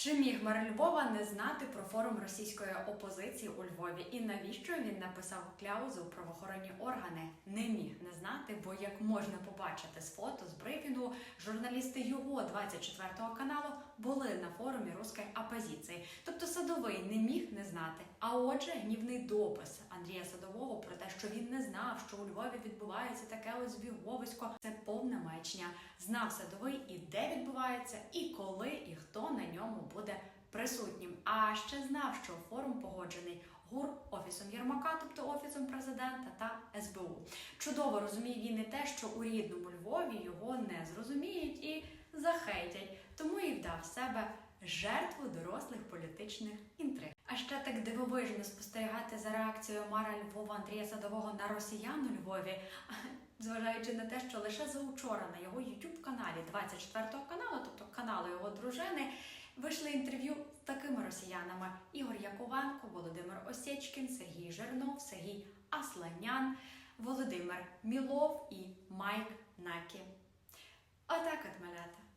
Чи міг мер Львова не знати про форум російської опозиції у Львові? І навіщо він написав кляузу правоохоронні органи? Не міг не знати, бо як можна побачити з фото з брифінгу, журналісти його 24 каналу були на форумі руської опозиції. Тобто садовий не міг не знати. А отже, гнівний допис Андрія Садового про те, що він не знав, що у Львові відбувається таке ось збіговисько, це повна маячня. Знав садовий і де відбувається, і коли, і хто на ньому буде присутнім. А ще знав, що форум погоджений ГУР офісом Єрмака, тобто офісом президента та СБУ. Чудово розуміє він і те, що у рідному Львові його не зрозуміють і захейтять, тому і вдав себе жертву дорослих політичних інтриг. А ще так дивовижно спостерігати за реакцією мера Львова Андрія Садового на росіян у Львові, зважаючи на те, що лише заучора на його youtube каналі 24 каналу, тобто каналу його дружини, вийшли інтерв'ю з такими росіянами: Ігор Яковенко, Володимир Осєчкін, Сергій Жернов, Сергій Асланян, Володимир Мілов і Майк Накі. Отак от малята.